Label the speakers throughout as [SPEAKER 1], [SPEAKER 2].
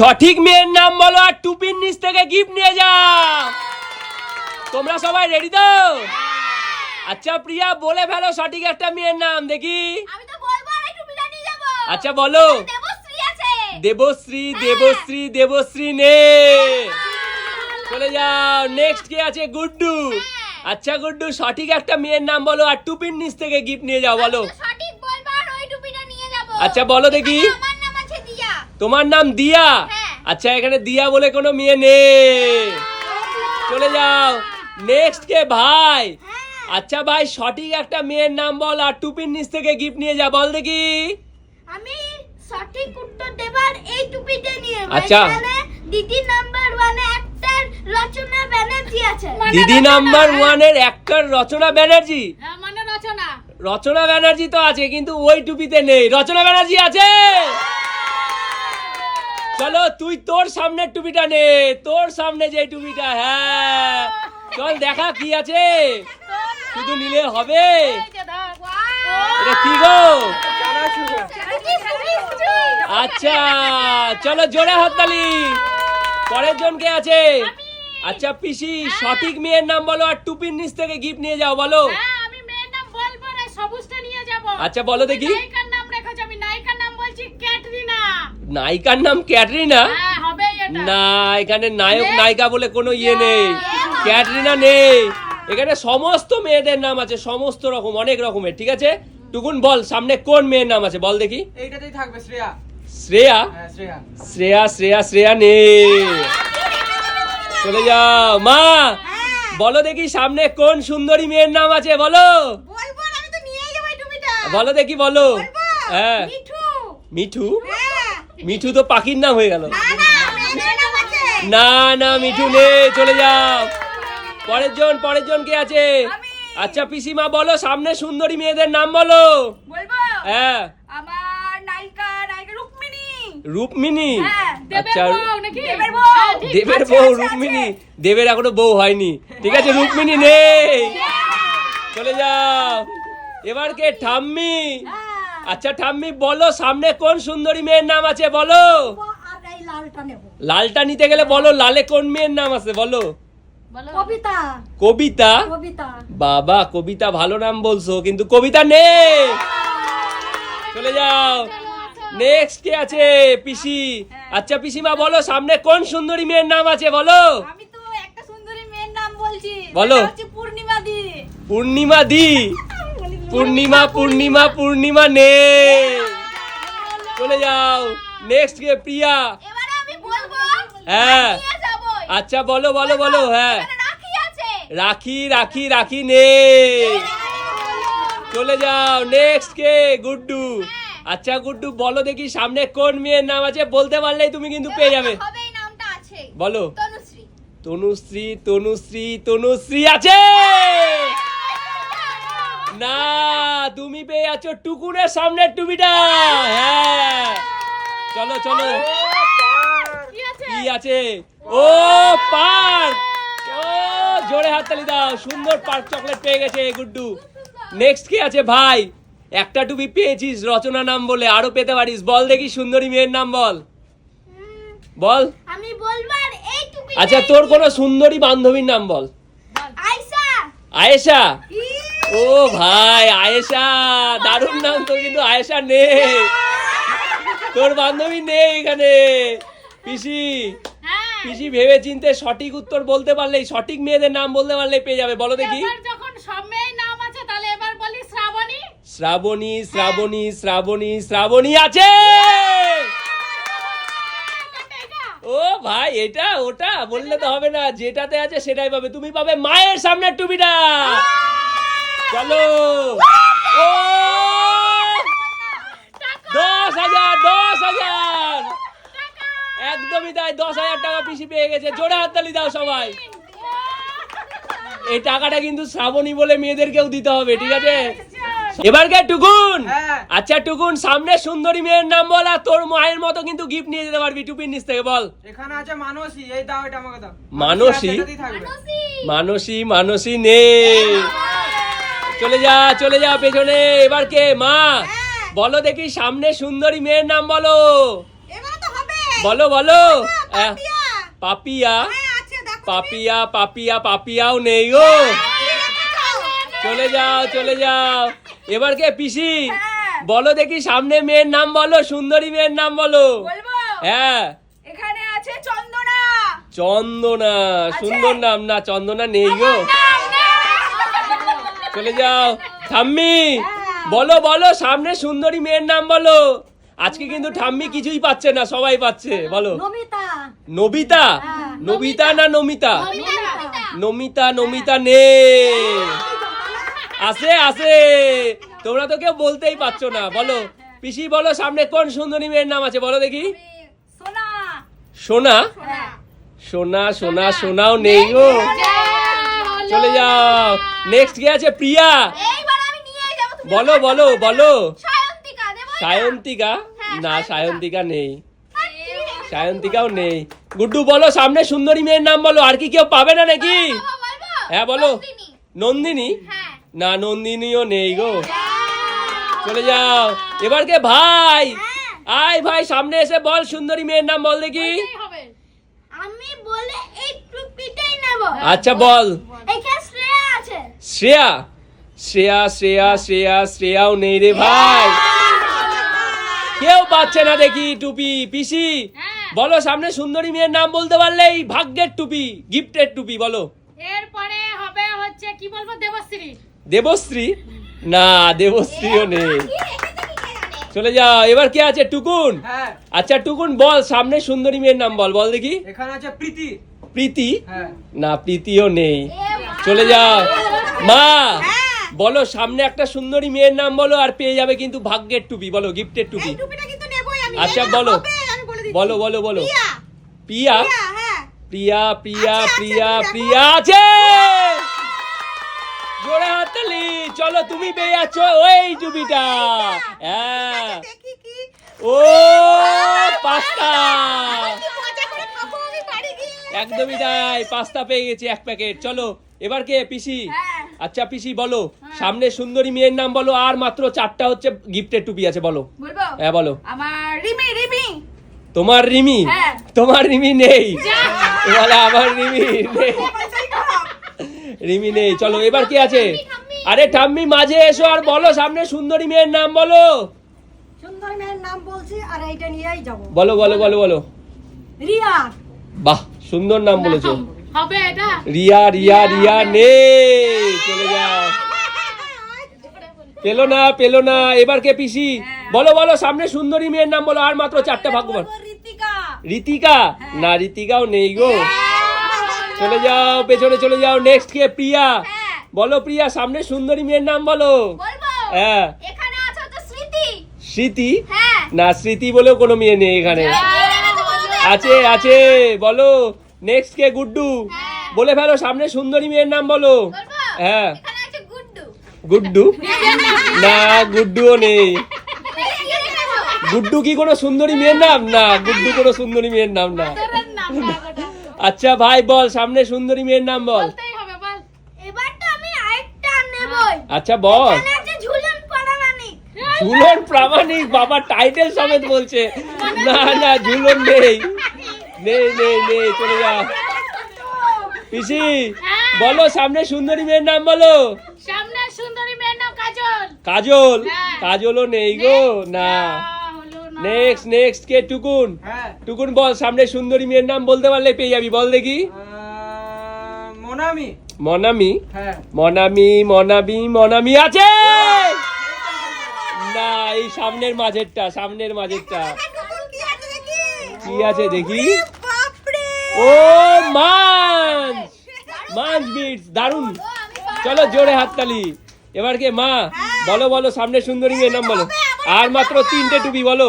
[SPEAKER 1] সঠিক মেয়ের নাম বলো আর টুপির নিচ থেকে গিফট নিয়ে যাও। তোমরা সবাই রেডি তো? আচ্ছা প্রিয়া বলে ফেলো সঠিক একটা মেয়ের নাম দেখি।
[SPEAKER 2] আমি তো বলব আর টুপিটা নিয়ে যাব।
[SPEAKER 1] আচ্ছা বলো।
[SPEAKER 2] দেবশ্রী আছে।
[SPEAKER 1] দেবশ্রী দেবশ্রী দেবশ্রী নে। চলে যাও। নেক্সট কে আছে গুড্ডু। আচ্ছা গুড্ডু সঠিক একটা মেয়ের নাম বলো আর টুপির নিচ থেকে গিফট নিয়ে যাও বলো।
[SPEAKER 2] সঠিক বলব আর ওই টুপিটা নিয়ে যাব।
[SPEAKER 1] আচ্ছা, বলো দেখি।
[SPEAKER 2] এখানে আমার নাম আছে দিয়া
[SPEAKER 1] তোমার নাম দিয়া?
[SPEAKER 2] হ্যাঁ।
[SPEAKER 1] আচ্ছা এখানে দিয়া বলে কোনো মেয়ে নেই। চলে যাও। নেক্সট কে ভাই।
[SPEAKER 2] হ্যাঁ।
[SPEAKER 1] আচ্ছা ভাই সঠিক একটা মেয়ের নাম বল আর টুপির নিচ থেকে গিফট নিয়ে যা বল দেখি।
[SPEAKER 2] আমি সঠিক উত্তর দেবার এই টুপিটা নিয়ে
[SPEAKER 1] আচ্ছা।
[SPEAKER 2] দিদি নাম্বার ওয়ানে একটার রচনা ব্যানার্জি আছে।
[SPEAKER 1] দিদি নাম্বার ওয়ানের অ্যাক্টর রচনা ব্যানার্জি?
[SPEAKER 2] হ্যাঁ, মানে রচনা।
[SPEAKER 1] রচনা ব্যানার্জি তো আছে কিন্তু ওই টুপিতে নেই। রচনা ব্যানার্জি আছে? চলো তুই তোর সামনে টুপিটা নে তোর সামনে যে টুপিটা হ্যাঁ। চল দেখা কি আছে। শুধু নিলে হবে। এটা কি গো? আচ্ছা চলো জোরে হাততালি। পরের জন কে আছে? আচ্ছা পিসি সঠিক মেয়ের নাম বলো আর টুপির নিচ থেকে গিফট নিয়ে যাও বলো।
[SPEAKER 3] হ্যাঁ,
[SPEAKER 1] আচ্ছা বলো দেখি
[SPEAKER 3] নায়িকার নাম রেখেছো আমি নায়িকার নাম বলছি ক্যাটরিনা
[SPEAKER 1] নায়িকার নাম ক্যাটরিনা?
[SPEAKER 3] হ্যাঁ হবে এটা।
[SPEAKER 1] না এখানে নায়ক নায়িকা বলে কোনো ইয়ে নেই। ক্যাটরিনা নেই। এখানে সমস্ত মেয়েদের নাম আছে সমস্ত রকম অনেক রকমের ঠিক আছে? টুকুন বল সামনে কোন মেয়ের নাম আছে বল দেখি।
[SPEAKER 4] এইটাতেই থাকবে শ্রেয়া।
[SPEAKER 1] শ্রেয়া?
[SPEAKER 4] হ্যাঁ শ্রেয়া।
[SPEAKER 1] শ্রেয়া শ্রেয়া নেই। চলে যাও। মা বলো দেখি সামনে কোন সুন্দরী মেয়ের নাম আছে বলো। বলো দেখি বলো।
[SPEAKER 2] বলব?
[SPEAKER 1] হ্যাঁ।
[SPEAKER 2] মিঠু।
[SPEAKER 1] মিঠু
[SPEAKER 2] হ্যাঁ
[SPEAKER 1] তো পাখির নাম হয়ে গেল।
[SPEAKER 2] না না মেয়েদের নাম আছে।
[SPEAKER 1] না না মিঠু নেই চলে যাও। পরের জন পরের জন কে আছে। আচ্ছা পিসিমা বলো সামনে সুন্দরী মেয়েদের নাম বলো। হ্যাঁ।
[SPEAKER 2] আমার নায়িকা নায়িকা রুক্মিণী।
[SPEAKER 1] রূপমিনী
[SPEAKER 2] হ্যাঁ,
[SPEAKER 1] আচ্ছা
[SPEAKER 2] দেবের বউ।
[SPEAKER 3] হ্যাঁ,
[SPEAKER 1] দেবের
[SPEAKER 2] আছে,
[SPEAKER 1] বউ
[SPEAKER 2] আছে,
[SPEAKER 1] রুক্মিণী। দেবের এখনও বউ হয়নি। ঠিক আছে রুক্মিণী নেই। চলে যাও। এবার কে? ঠাম্মি। আচ্ছা ঠাম্মি বলো সামনে কোন সুন্দরী মেয়ের নাম আছে বলো।
[SPEAKER 2] লালটা
[SPEAKER 1] নিতে গেলে বলো লালে কোন মেয়ের নাম আছে বলো।
[SPEAKER 3] বলো।
[SPEAKER 2] কবিতা।
[SPEAKER 1] কবিতা?
[SPEAKER 2] কবিতা।
[SPEAKER 1] বাবা কবিতা ভালো নাম বলছো কিন্তু কবিতা নেই। চলে যাও। নেক্সট কে আছে? পিসি। আচ্ছা পিসিমা বলো সামনে কোন সুন্দরী মেয়ের নাম আছে বলো।
[SPEAKER 2] আমি তো একটা সুন্দরী মেয়ের নাম বলছি।
[SPEAKER 1] বলো।
[SPEAKER 2] পূর্ণিমা দি।
[SPEAKER 1] পূর্ণিমা দি। পূর্ণিমা পূর্ণিমা পূর্ণিমা নে চলে যাও। নেক্সট কে প্রিয়া। হ্যাঁ। আচ্ছা বলো বলো বলো হ্যাঁ।
[SPEAKER 2] রাখি
[SPEAKER 1] রাখি রাখি নে চলে যাও। নেক্সট কে গুড্ডু। আচ্ছা গুড্ডু বলো দেখি সামনে কোন মেয়ের নাম আছে। বলতে পারলেই তুমি কিন্তু পেয়ে যাবে। বলো।
[SPEAKER 2] তনুশ্রী।
[SPEAKER 1] তনুশ্রী তনুশ্রী তনুশ্রী আছে! না তুমি পেয়ে আছো টুকুনের সামনের টুপিটা। হ্যাঁ। চলো চলো।
[SPEAKER 3] কি আছে?
[SPEAKER 1] ও পার্ক। ও জোরে হাততালি দাও। সুন্দর পার্ক চকলেট পেয়ে গেছে গুড্ডু। নেক্সট কি আছে ভাই? একটা টুপি পেয়েছিস রচনা নাম বলে। আরও পেতে পারিস। বল দেখি সুন্দরী মেয়ের নাম বল। বল।
[SPEAKER 2] আমি বলব আর এই টুপি
[SPEAKER 1] আচ্ছা তোর কোনো সুন্দরী বান্ধবীর নাম বল।
[SPEAKER 2] আয়সা
[SPEAKER 1] আয়েশা? ও ভাই আয়েশা দারুণ নাম তো কিন্তু আয়েশা নেই। তোর বান্ধবী নেই এখানে। পিসি
[SPEAKER 3] হ্যাঁ।
[SPEAKER 1] পিসি ভেবে চিনতে সঠিক উত্তর বলতে পারলেই সঠিক মেয়েদের নাম বলতে পারলেই পেয়ে যাবে বলো দেখি।
[SPEAKER 3] যখন সব মেয়ের নাম আছে তাহলে এবার বলি শ্রাবণী।
[SPEAKER 1] শ্রাবণী শ্রাবণী শ্রাবণী শ্রাবণী আছে! ও ভাই এটা ওটা বললে তো হবে না যেটাতে আছে সেটাই পাবে। তুমি পাবে মায়ের সামনের টুপিটা। চলো। ও! দশ হাজার দশ হাজার। একদমই তাই দশ হাজার টাকা পিসি পেয়ে গেছে। জোরে হাততালি দাও সবাই। এই টাকাটা কিন্তু শ্রাবণী বলে মেয়েদেরকেও দিতে হবে ঠিক আছে? এবার কে টুকুন?
[SPEAKER 4] হ্যাঁ।
[SPEAKER 1] আচ্ছা টুকুন সামনে সুন্দরী মেয়ের নাম বল আর তোর মায়ের মতো কিন্তু গিফট নিয়ে যেতে পারবি টুপির নিচ থেকে বল।
[SPEAKER 4] এখানে আছে মানসী এই দাও এটা আমাকে দাও।
[SPEAKER 1] মানসী? মানসী মানসী। নেই। চলে যা চলে যা পেছনে। এবার কে? মা। বলো দেখি সামনে সুন্দরী মেয়ের নাম বলো। বলো বলো। হ্যাঁ,
[SPEAKER 2] পাপিয়া।
[SPEAKER 1] পাপিয়া?
[SPEAKER 2] হ্যাঁ, দেখো
[SPEAKER 1] পাপিয়া পাপিয়া পাপিয়াও নেই গো চলে। যাও চলে যাও। এবার কে? পিসি।
[SPEAKER 2] হ্যাঁ।
[SPEAKER 1] বলো দেখি সামনে মেয়ের নাম বলো সুন্দরী মেয়ের নাম বলো। হ্যাঁ।
[SPEAKER 2] এখানে আছে চন্দনা।
[SPEAKER 1] চন্দনা সুন্দর নাম না চন্দনা নেই গো। চলে যাও। ঠাম্মি বলো বলো সামনে সুন্দরী মেয়ের নাম বলো। আজকে কিন্তু ঠাম্মি কিছুই পাচ্ছে না সবাই পাচ্ছে বলো। নবিতা?
[SPEAKER 2] হ্যাঁ।
[SPEAKER 1] নবিতা না নমিতা?
[SPEAKER 3] নমিতা।
[SPEAKER 1] নমিতা নে। আছে আছে তোমরা তো কেউ বলতেই পারছ না বলো। পিসি বলো সামনে কোন সুন্দরী মেয়ের নাম আছে বলো দেখি।
[SPEAKER 2] সোনা।
[SPEAKER 1] সোনা?
[SPEAKER 2] হ্যাঁ।
[SPEAKER 1] সোনা সোনা সোনাও নেই গো চলে যাও। নেক্সট কে আছে প্রিয়া? বলো বলো বলো।
[SPEAKER 2] সায়ন্তিকা হ্যাঁ,
[SPEAKER 1] না
[SPEAKER 2] সায়ন্তিকা।
[SPEAKER 1] নেই। সায়ন্তিকাও নেই। গুড্ডু বলো সামনে সুন্দরী মেয়ের নাম বলো। আর কি কেউ পাবে না নাকি? হ্যাঁ বলো। নন্দিনী।
[SPEAKER 2] হ্যাঁ।
[SPEAKER 1] না নন্দিনীও নেই গো। চলে যাও। এবার কে? ভাই। আয় ভাই সামনে এসে বল সুন্দরী মেয়ের নাম বল দেখি।
[SPEAKER 2] আমি বলে এই টুপিটাই নেব।
[SPEAKER 1] আচ্ছা বল।
[SPEAKER 2] আছে
[SPEAKER 1] শ্রেয়া শ্রেয়া শ্রেয়া শ্রেয়া শ্রেয়াও নেই রে ভাই। কেউ পাচ্ছে না দেখি টুপি। পিসি
[SPEAKER 3] হ্যাঁ।
[SPEAKER 1] বলো সামনে সুন্দরী মেয়ের নাম বলতে পারলেই ভাগ্যের টুপি গিফটের টুপি বলো।
[SPEAKER 3] এরপরে হবে হচ্ছে কি বলব দেবশ্রী।
[SPEAKER 1] দেবশ্রী? না দেবশ্রীও নেই। চলে যাও এবার কে আছে? টুকুন।
[SPEAKER 4] হ্যাঁ।
[SPEAKER 1] আচ্ছা টুকুন বল সামনে সুন্দরী মেয়ের নাম বল বল দেখি।
[SPEAKER 4] এখানে আছে প্রীতি।
[SPEAKER 1] প্রীতি?
[SPEAKER 4] হ্যাঁ।
[SPEAKER 1] না প্রীতিও নেই। চলে যাও। মা বলো সামনে একটা সুন্দরী মেয়ের নাম বলো আর পেয়ে যাবে কিন্তু ভাগ্যের টুপি বলো গিফটের টুপি। আচ্ছা বলো।
[SPEAKER 2] বলে।
[SPEAKER 1] বলো বলো বলো।
[SPEAKER 2] প্রিয়া,
[SPEAKER 1] প্রিয়া
[SPEAKER 2] প্রিয়া, হ্যাঁ।
[SPEAKER 1] প্রিয়া প্রিয়া
[SPEAKER 2] আছে, আছে,
[SPEAKER 1] প্রিয়া আছে! জোরে হাততালি চলো তুমি পেয়ে যাচ্ছ ওই টুপিটা। হ্যাঁ। ও পাস্তা! একদমই তাই পাস্তা পেয়ে গেছি এক প্যাকেট। চলো এবার কে পিসি?
[SPEAKER 2] হ্যাঁ।
[SPEAKER 1] আচ্ছা পিসি বলো। সামনে সুন্দরী মেয়ের নাম বলো আর মাত্র চারটা হচ্ছে গিফটের টুপি আছে বলো। হ্যাঁ বলো।
[SPEAKER 2] আমার রিমি রিমি।
[SPEAKER 1] তোমার রিমি?
[SPEAKER 2] হ্যাঁ।
[SPEAKER 1] তোমার রিমি নেই। বলে আমার রিমি নেই। রিমি নেই। চলো এবার কি আছে? আরে ঠাম্মি মাঝে এসো আর বলো সামনে সুন্দরী মেয়ের নাম বলো।
[SPEAKER 2] সুন্দর মেয়ের নাম বলছি আর এইটা নিয়েই যাব।
[SPEAKER 1] বলো বলো বলো বলো।
[SPEAKER 2] রিয়া
[SPEAKER 1] বাহ সুন্দর নাম বলেছ।
[SPEAKER 3] হবে এটা?
[SPEAKER 1] রিয়া রিয়া রিয়া নেই চলে যাও পেল না পেল না এবার কে পিসি? বলো বলো সামনে সুন্দরী মেয়ের নাম বলো আর মাত্র চারটা ভাগ্যবান।
[SPEAKER 2] ঋতিকা।
[SPEAKER 1] রিতিকা না রিতিকাও নেই গো। চলে যাও পেছনে চলে যাও নেক্সট কে প্রিয়া। বলো প্রিয়া সামনে সুন্দরী মেয়ের নাম বলো। হ্যাঁ।
[SPEAKER 2] স্মৃতি? হ্যাঁ।
[SPEAKER 1] না স্মৃতি বলেও কোনো মেয়ে নেই এখানে। আছে আছে বলো। নেক্সট কে? গুড্ডু। বলে ফেলো সামনে সুন্দরী মেয়ের নাম বলো। হ্যাঁ।
[SPEAKER 2] গুড্ডু?
[SPEAKER 1] না গুড্ডুও নেই। গুড্ডু কি কোনো সুন্দরী মেয়ের নাম? না গুড্ডু কোনো সুন্দরী মেয়ের নাম না। আচ্ছা ভাই বল সামনে সুন্দরী মেয়ের নাম বল। আচ্ছা বল।
[SPEAKER 2] ঝুলন
[SPEAKER 1] ঝুলন প্রামাণিক? বাবা টাইটেল সমেত বলছে। না না ঝুলন নেই। নেই নেই নেই চলে যা পিসি বলো সামনে সুন্দরী মেয়ের নাম বলো।
[SPEAKER 3] সামনে সুন্দরী মেয়ের নাম কাজল।
[SPEAKER 1] কাজল?
[SPEAKER 3] হ্যাঁ।
[SPEAKER 1] কাজলও নেই গো? না।
[SPEAKER 3] আহ, হলো না।
[SPEAKER 1] নেক্সট নেক্সট কে? টুকুন।
[SPEAKER 4] হ্যাঁ।
[SPEAKER 1] টুকুন বল সামনে সুন্দরী মেয়ের নাম বলতে পারলে পেয়ে যাবি বল দেখি।
[SPEAKER 4] মোনামি।
[SPEAKER 1] মনামি?
[SPEAKER 4] হ্যাঁ।
[SPEAKER 1] মনামি মনামি মনামি আছে! না এই সামনের মাঝেরটা সামনের মাঝেরটা।
[SPEAKER 2] কি আছে দেখি?
[SPEAKER 1] ও মাঞ্চ! মাঞ্চ বিটস দারুণ চলো জোরে হাততালি। এবার কে মা বলো বলো সামনে সুন্দরী মেয়ের নাম বলো। আর মাত্র তিনটে টুপি বলো।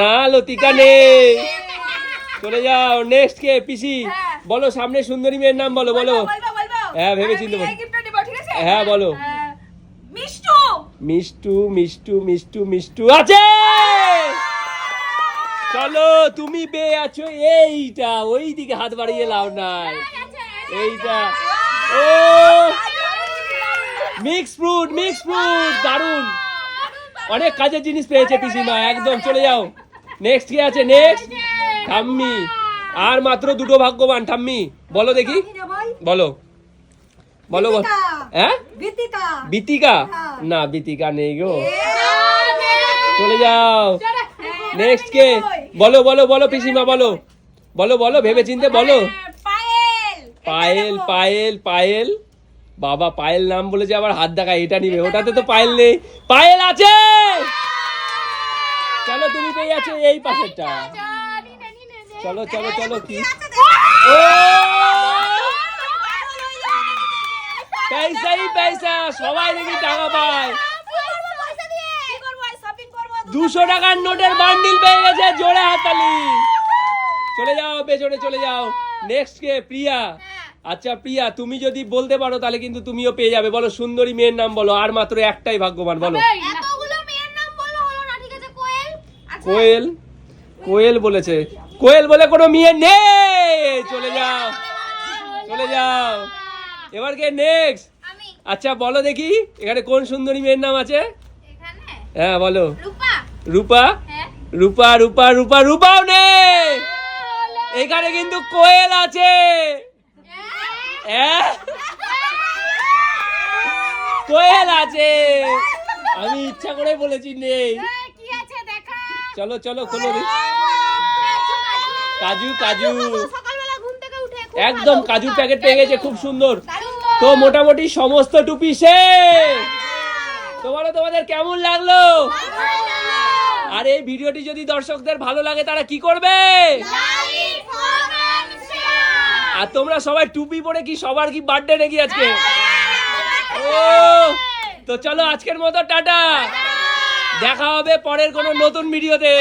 [SPEAKER 1] না লতিকা নেই। চলে যাও নেক্সট কে পিসি।
[SPEAKER 2] হ্যাঁ।
[SPEAKER 1] বলো সামনে সুন্দরী মেয়ের নাম বলো বলো। হ্যাঁ, ভেবে চিন্তে
[SPEAKER 2] আমি
[SPEAKER 1] বলো। হ্যাঁ, বলো।
[SPEAKER 2] হ্যাঁ, মিষ্টু।
[SPEAKER 1] মিষ্টু মিষ্টু মিষ্টু মিষ্টু আছে! চলো তুমি পেয়ে আছো এইটা ওই দিকে হাত বাড়িয়ে লাভ নাই। এইটা ও মিক্স ফ্রুট মিক্স ফ্রুট দারুণ অনেক কাজের জিনিস পেয়েছে পিসিমা একদম চলে যাও। নেক্সট কি আছে নেক্সট ঠাম্মি। আর মাত্র দুটো ভাগ্যবান ঠাম্মি। বলো দেখি। বলো। বলো। হ্যাঁ? বিতিকা?
[SPEAKER 5] হ্যাঁ।
[SPEAKER 1] না বিতিকা নেই গো। চলে যাও। নেক্সট কে? বলো বলো বলো পিসিমা বলো। বলো বলো ভেবে চিনতে বলো।
[SPEAKER 5] পায়েল
[SPEAKER 1] পায়েল পায়েল বাবা পায়েল নাম বলেছে আবার হাত দেখা এটা নিবে। ওটাতে তো পায়েল নেই। পায়েল আছে! চলো তুমি পেয়ে যাচ্ছ এই পাশেরটা। চলো চলো চলো কি? ও! পয়সাই পয়সা সবাই দেখি টাকা পায়। দুশো টাকার নোটের বান্ডিল পেয়ে গেছে জোড়ে হাতালি চলে যাও পেছনে চলে যাও। নেক্সট কে প্রিয়া। আচ্ছা প্রিয়া তুমি যদি বলতে পারো তাহলে কিন্তু তুমিও পেয়ে যাবে। বলো সুন্দরী মেয়ের নাম বলো আর মাত্র একটাই ভাগ্যবান বলো।
[SPEAKER 2] আচ্ছা।
[SPEAKER 1] কোয়েল কোয়েল বলেছে। কোয়েল বলে কোনো মেয়ে নেই। চলে যাও চলে যাও। এবার কে নেক্সট আচ্ছা বলো দেখি এখানে কোন সুন্দরী মেয়ের নাম আছে? হ্যাঁ বলো।
[SPEAKER 2] রূপা।
[SPEAKER 1] রূপা?
[SPEAKER 2] হ্যাঁ?
[SPEAKER 1] রূপা রূপা রূপা রূপাও নেই! এখানে কিন্তু কোয়েল আছে! হ্যাঁ? কোয়েল আছে! আমি ইচ্ছা করে বলেছি নেই। চলো চলো খোলো কাজু কাজু। একদম কাজুর প্যাকেট পেয়ে গেছে খুব সুন্দর। তো মোটামুটি সমস্ত টুপি শেষ! তো বলো তোমাদের কেমন লাগল। আর এই ভিডিওটি যদি দর্শকদের ভালো লাগে তারা কি করবে? আর তোমরা সবাই টুপি পরে কি সবার কি বার্থডে নাকি আজকে? ও তো চলো আজকের মতো টাটা! দেখা হবে পরের কোনো নতুন ভিডিওতে।